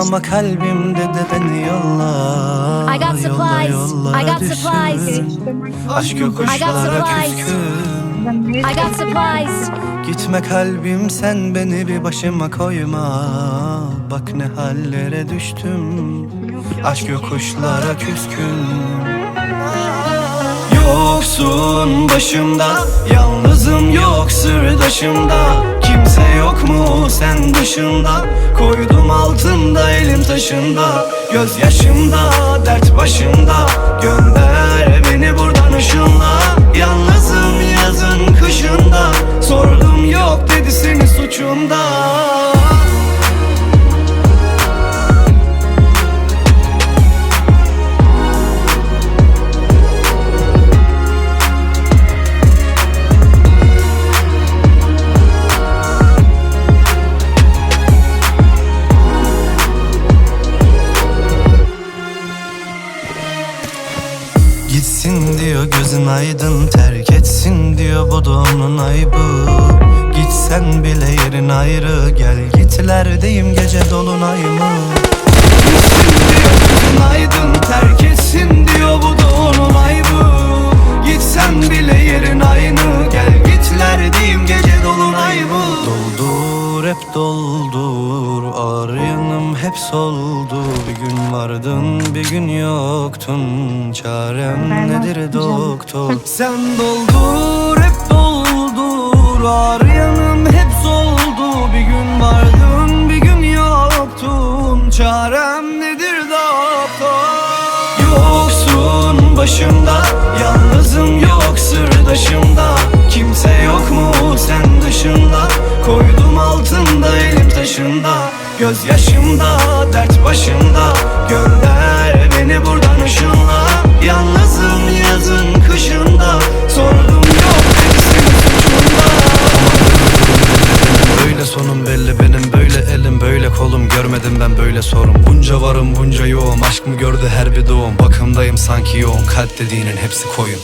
ama kalbimde de beni yolla I got Yolla supplies. I got supplies. Aşk I got yokuşlara supplies. küskün. I got supplies. Gitme kalbim sen beni bir başıma koyma. Bak ne hallere düştüm. Aşk yokuşlara küskün. Yoksun başımda Yalnızım yok sırdaşımda. Kimse yok mu sen dışında. Koydum altında elim taşında. Göz yaşımda dert başımda. Gönder beni buradan ışınla gözün aydın terk etsin diyor bu da onun aybı Gitsen bile yerin ayrı gel gitlerdeyim gece dolunay mı hep doldur Ağrıyanım hep soldu. Bir gün vardın bir gün yoktun. Çarem nedir doktor? Sen doldur hep doldur Ağrıyanım hep soldu. Bir gün vardın bir gün yoktun. Çarem nedir doktor? Yoksun başımda Yalnızım yok sırdaşımda. Kimse yok mu sen dışında? Koydum taşında Göz yaşımda dert başımda Gönder beni buradan ışınla. Yalnızım yazın kışında. Sordum yok dedi senin suçunda. Böyle sonum belli benim böyle elim böyle kolum. Görmedim ben böyle sorun. Bunca varım bunca yoğum. Aşk mı gördü her bir doğum? Bakımdayım sanki yoğun. Kalp dediğinin hepsi koyun